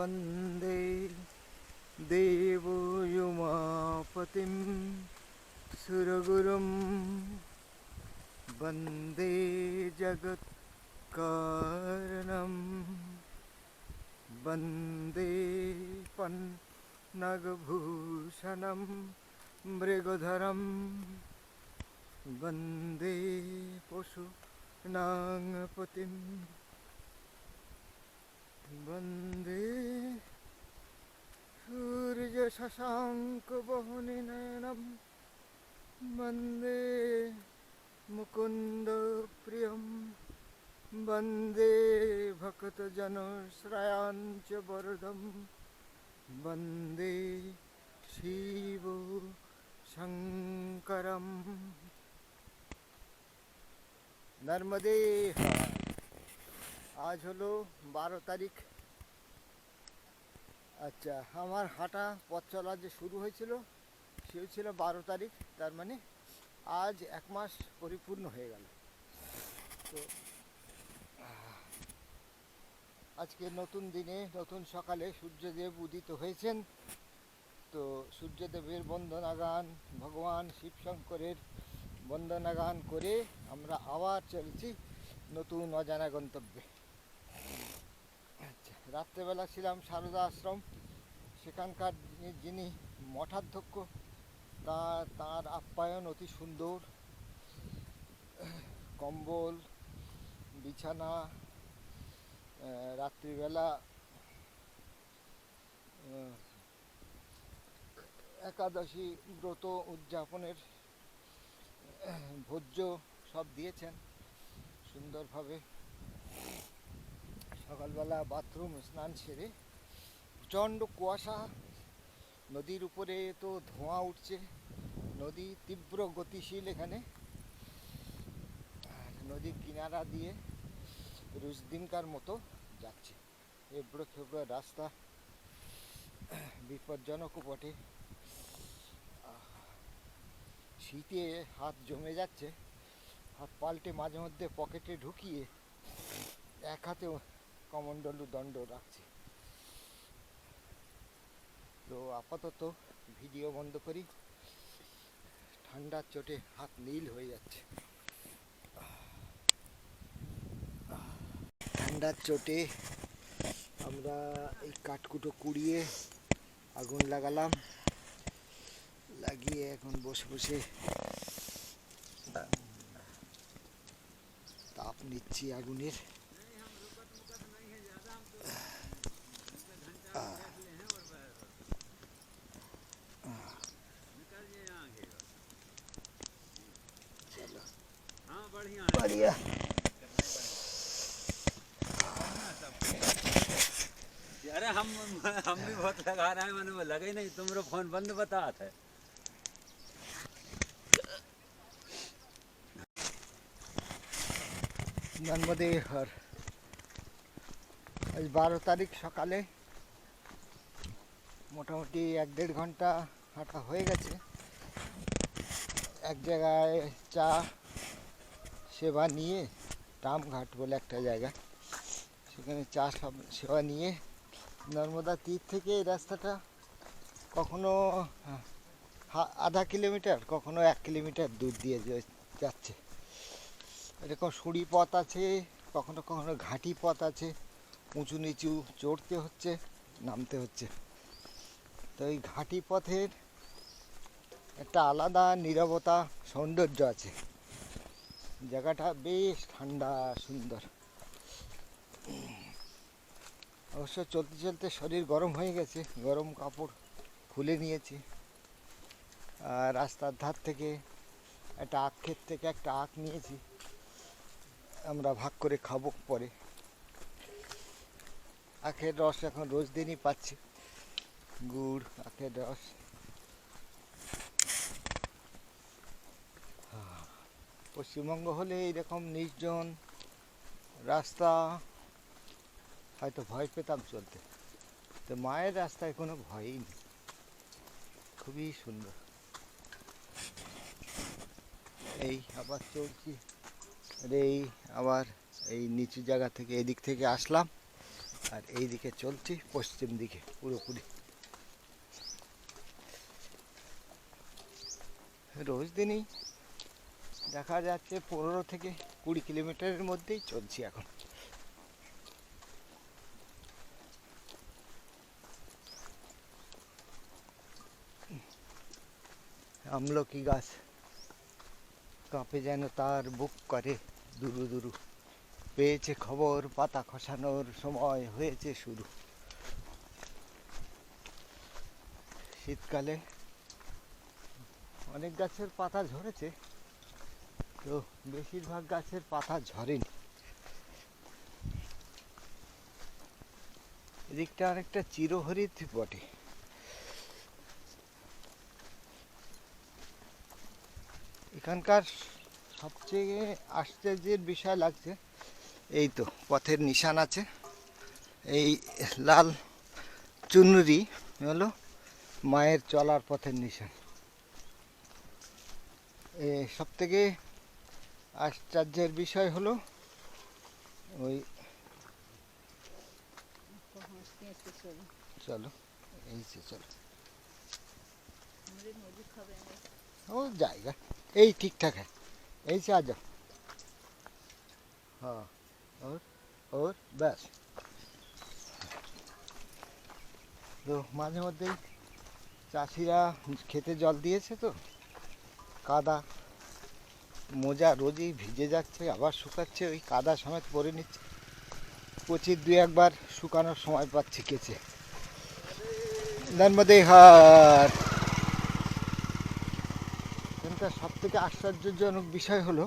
वंदे देवोयुमापतिं सुरगुरुं वंदे जगत्कारणं वंदे पन्नगभूषणं मृगधरं वंदे বন্দে। সূর্য শশাঙ্ক বহনি নয়নম বন্দে মুকুন্দ প্রিয়ম। বন্দে ভক্তজনশ্রয়াঞ্চ বরদম। বন্দে শিব শঙ্করম। নর্মদে আজ হলো বারো তারিখ। আচ্ছা আমার হাঁটা পথ চলা যে শুরু হয়েছিল, সেও ছিল বারো তারিখ, তার মানে আজ এক মাস পরিপূর্ণ হয়ে গেল। তো, আজকে নতুন দিনে, নতুন সকালে সূর্যদেব উদিত হয়েছেন। তো, সূর্যদেবের বন্দনা গান ভগবান শিব শঙ্করের বন্দনা গান করে আমরা আবার চলছি নতুন অজানা গন্তব্যে। রাত্রেবেলা ছিলাম সারদা আশ্রম। সেখানকার যিনি- মঠাধ্যক্ষ, তা তার আপ্যায়ন অতি সুন্দর। কম্বল, বিছানা রাত্রিবেলা একাদশী ব্রত উদযাপনের ভোজ্য সব দিয়েছেন সুন্দরভাবে। সকালবেলা বাথরুম স্নান সেরে প্রচণ্ড কুয়াশা। নদীর উপরে তো ধোঁয়া উঠছে, নদী তীব্র গতিশীল এখানে। নদীর কিনারা দিয়ে রুজদিনকার মতো যাচ্ছে। এবড়ো খেবড়ো রাস্তা বিপজ্জনকও বটে। শীতে হাত জমে যাচ্ছে, হাত পাল্টে মাঝে মধ্যে পকেটে ঢুকিয়ে এক হাতে কমণ্ডলু দণ্ড রাখছি। তো আপাতত ভিডিও বন্ধ করি। ঠান্ডার চোটে হাত নীল হয়ে যাচ্ছে। ঠান্ডার চোটে আমরা এই কাঠকুটো কুড়িয়ে আগুন লাগালাম। লাগিয়ে এখন বসে বসে তাপ নিচ্ছি আগুনের। बढ़िया बढ़िया है अरे हम हम भी बहुत लगा रहे हैं मैंने वो लगे ही नहीं तुम्हारा फोन बंद बता है নর্মদে হর আজ বারো তারিখ সকালে মোটামুটি এক দেড় ঘন্টা হাঁটা হয়ে গেছে এক জায়গায় চা সেবা নিয়ে টামঘাট বলে একটা জায়গা। সেখানে চা সেবা নিয়ে নর্মদা তীর থেকে এই রাস্তাটা কখনো হ্যাঁ, আধা কিলোমিটার কখনো এক কিলোমিটার দূর দিয়ে যাচ্ছে। এরকম সুড়ি পথ আছে কখনো কখনো ঘাঁটি পথ আছে উঁচু নিচু চড়তে হচ্ছে নামতে হচ্ছে। তো এই ঘাঁটি পথের একটা আলাদা নীরবতা সৌন্দর্য আছে। জায়গাটা বেশ ঠান্ডা, সুন্দর। অবশ্য চলতে চলতে শরীর গরম হয়ে গেছে, গরম কাপড় খুলে নিয়েছি। আর রাস্তার ধার থেকে একটা আখ ক্ষেত থেকে একটা আখ নিয়েছি, আমরা ভাগ করে খাব পরে। আখের রস এখন রোজ দিনই পাচ্ছি। গুড়, আখের রস। পশ্চিমবঙ্গ হলে এইরকম নির্জন রাস্তা হয়তো ভয় পেতাম চলতে। তো মায়ের রাস্তায় কোনো ভয়ই নেই। খুবই সুন্দর। এই আবার চলছি। এই আবার এই নিচু জায়গা থেকে এদিক থেকে আসলাম। আর এই দিকে চলছি পশ্চিম দিকে পুরোপুরি। রোজ দিনই দেখা যাচ্ছে পনেরো থেকে কুড়ি কিলোমিটারের মধ্যেই চলছি এখন। আমলকি গাছ কাঁপে যেন তার বুক করে। দুরু দুরু। পেয়েছে খবর, পাতা খসানোর সময় হয়েছে শুরু। শীতকালে অনেক গাছের পাতা ঝরেছে তো বেশিরভাগ গাছের পাতা ঝরেনি। এদিকটা অনেকটা চিরহরিত বটে। এখানকার সবচেয়ে আশ্চর্যের বিষয় লাগছে, এই তো পথের নিশান আছে। এই লাল চুনরি হলো মায়ের চলার পথের নিশান। সব থেকে আশ্চর্যের বিষয় হলো ওই চলো, এই যে চলো। ও, জায়গা। এই ঠিকঠাক হ্যাঁ। এই সে যাও হ্যাঁ ওর, ব্যাস। তো মাঝে মধ্যেই চাষিরা খেতে জল দিয়েছে তো, কাদা। মোজা রোজই ভিজে যাচ্ছে, আবার শুকাচ্ছে, ওই কাদা সমেত পরে নিচ্ছে। পচির দুই একবার শুকানোর সময় পাচ্ছি কেচে নর্মদে হাট। এখানকার সব থেকে আশ্চর্যজনক বিষয় হলো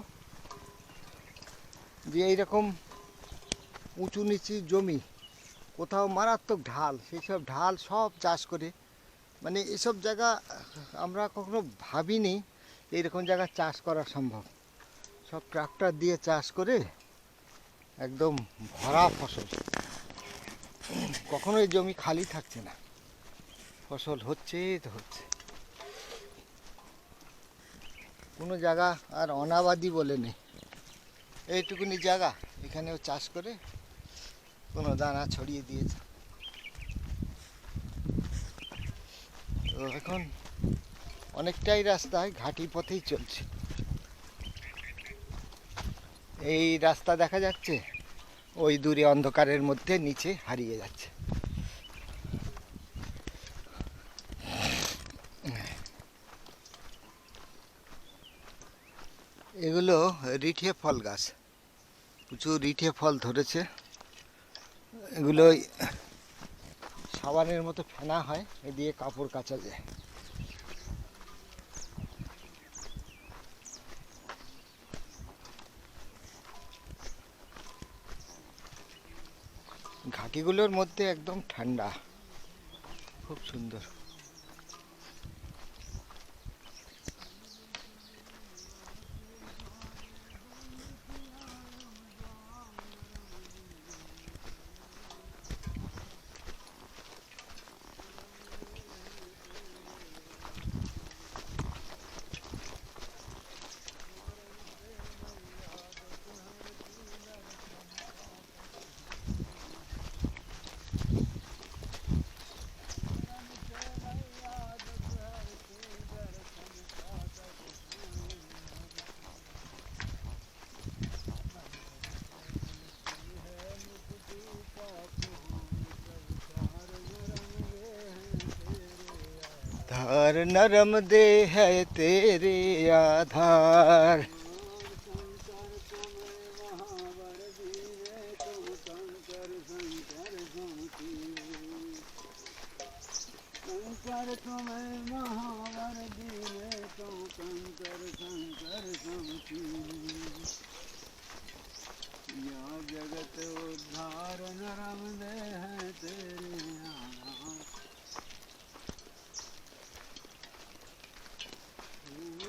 যে এইরকম উঁচু নিচু জমি, কোথাও মারাত্মক ঢাল সেই সব ঢাল সব চাষ করে মানে এসব জায়গা আমরা কখনো ভাবিনি এইরকম জায়গা চাষ করা সম্ভব। সব ট্রাক্টর দিয়ে চাষ করে একদম ভরা ফসল। কখনোই জমি খালি থাকছে না। ফসল হচ্ছে তো হচ্ছে। কোনো জায়গা আর অনাবাদি বলে নেই। এইটুকুনি জায়গা এখানেও চাষ করে কোনো দানা ছড়িয়ে দিয়েছে। তো এখন অনেকটাই রাস্তায় ঘাটি পথেই চলছে। এই রাস্তা দেখা যাচ্ছে, ওই দূরে অন্ধকারের মধ্যে নিচে হারিয়ে যাচ্ছে। এগুলো রিঠে ফল গাছ। প্রচুর রিঠে ফল ধরেছে। এগুলো সাবানের মতো ফেনা হয়, এ দিয়ে কাপড় কাচা যায়। ঘাটিগুলোর মধ্যে একদম ঠান্ডা। খুব সুন্দর। धार नरम दे है तेरे आधार। महावर तो जगत उद्धार नरम दे है तेरे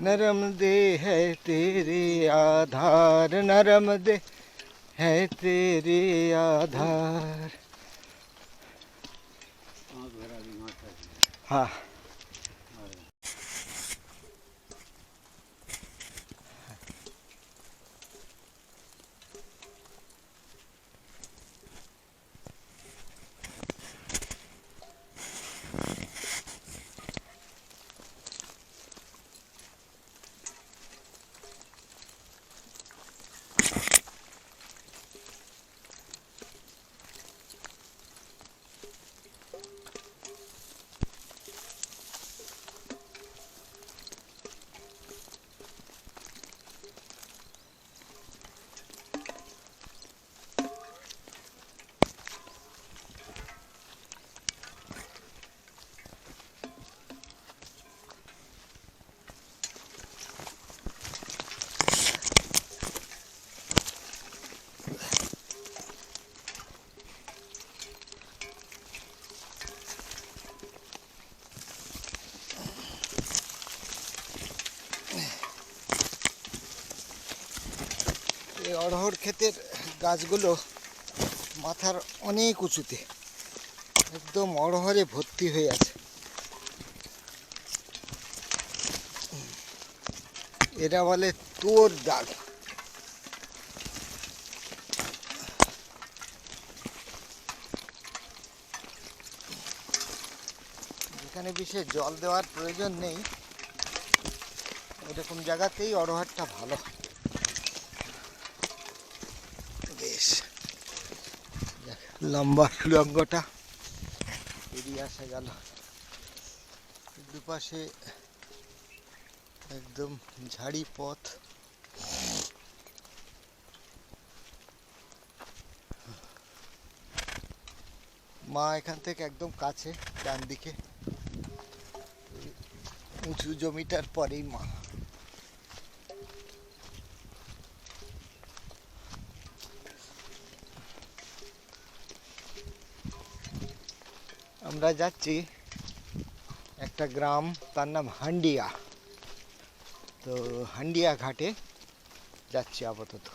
नरम दे है तेरे आधार नरम दे है तेरे आधार। हाँ। অড়হর ক্ষেতের গাছগুলো মাথার অনেক উঁচুতে, একদম অড়হরে ভর্তি হয়ে আছে। এরা বলে তোর ডাল যেখানে বিশেষ জল দেওয়ার প্রয়োজন নেই, এরকম জায়গাতেই অড়হরটা ভালো হয় বেশ দেখ, লম্বা সুড়ঙ্গটা বেরিয়ে আসা গেল। দুপাশে একদম ঝাড়ি পথ। মা এখান থেকে একদম কাছে ডান দিকে উঁচু জমিটার পরেই মা। আমরা যাচ্ছি একটা গ্রাম, তার নাম হান্ডিয়া। তো হান্ডিয়া ঘাটে যাচ্ছি আপাতত।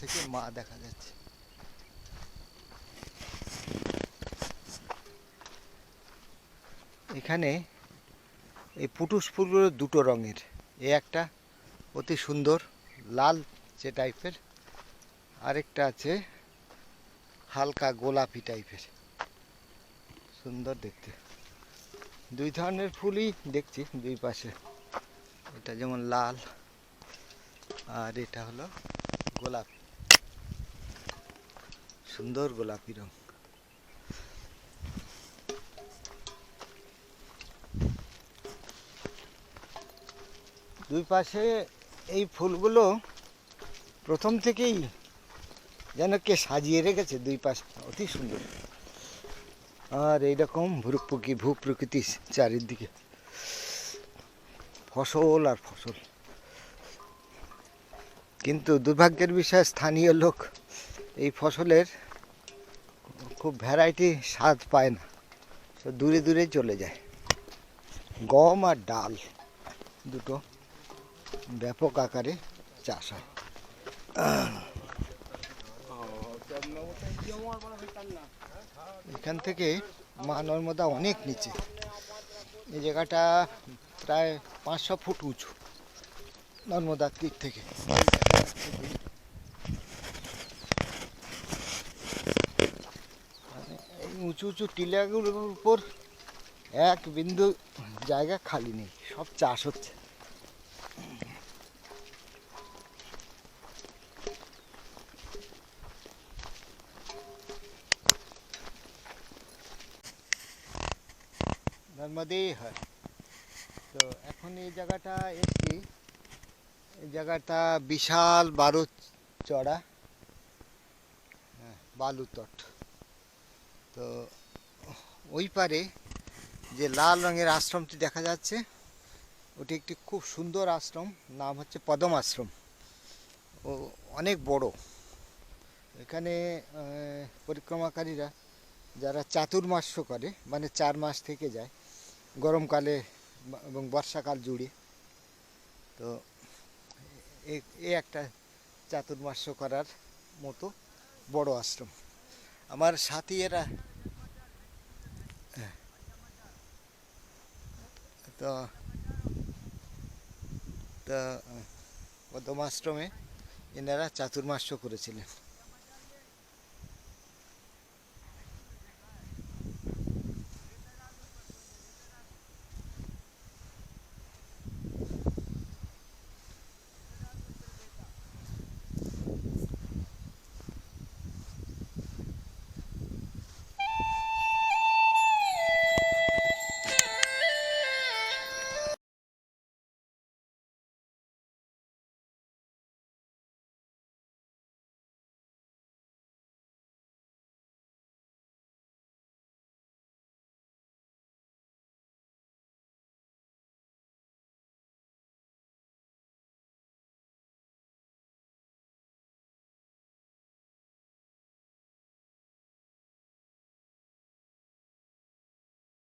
থেকে মা দেখা যাচ্ছে। এখানে এই পুটুস ফুলগুলো দুটো রঙের। এ একটা অতি সুন্দর, লাল যে টাইপের, আরেকটা আছে হালকা গোলাপি টাইপের। সুন্দর দেখতে। দুই ধরনের ফুলই দেখছি দুই পাশে। এটা যেমন লাল, আর এটা হলো গোলাপি। সুন্দর গোলাপি রং। দুই পাশে এই ফুলগুলো প্রথম থেকেই যেন কে সাজিয়ে রেখেছে দুই পাশে। অতি সুন্দর। আর এইরকম ভূ প্রকৃতি চারিদিকে। ফসল আর ফসল। কিন্তু দুর্ভাগ্যের বিষয়, স্থানীয় লোক এই ফসলের খুব ভ্যারাইটি স্বাদ পায় না। দূরে দূরে চলে যায়। গম আর ডাল দুটো। ব্যাপক আকারে চাষ হয়। এখান থেকে মা নর্মদা অনেক নিচে। এই জায়গাটা প্রায় পাঁচশো ফুট উঁচু নর্মদার তীর থেকে। এই উঁচু উঁচু টিলাগুলোর উপর এক বিন্দু জায়গা খালি নেই, সব চাষ হচ্ছে। নর্মদেই হয়। তো এখন এই জায়গাটা এসছি। এই জায়গাটা বিশাল বারো চড়া। হ্যাঁ বালুতট তো ওই পারে যে লাল রঙের আশ্রমটি দেখা যাচ্ছে, ওটি একটি খুব সুন্দর আশ্রম। নাম হচ্ছে পদম আশ্রম। ও অনেক বড়। এখানে পরিক্রমাকারীরা যারা চাতুর্মাস্য করে মানে চার মাস থেকে যায় গরমকালে এবং বর্ষাকাল জুড়ে। তো এ- একটা চাতুর্মাস্য করার মতো বড় আশ্রম। আমার সাথী এরা হ্যাঁ। তো তো পদ্ম আশ্রমে এনারা চাতুর্মাস্য করেছিলেন।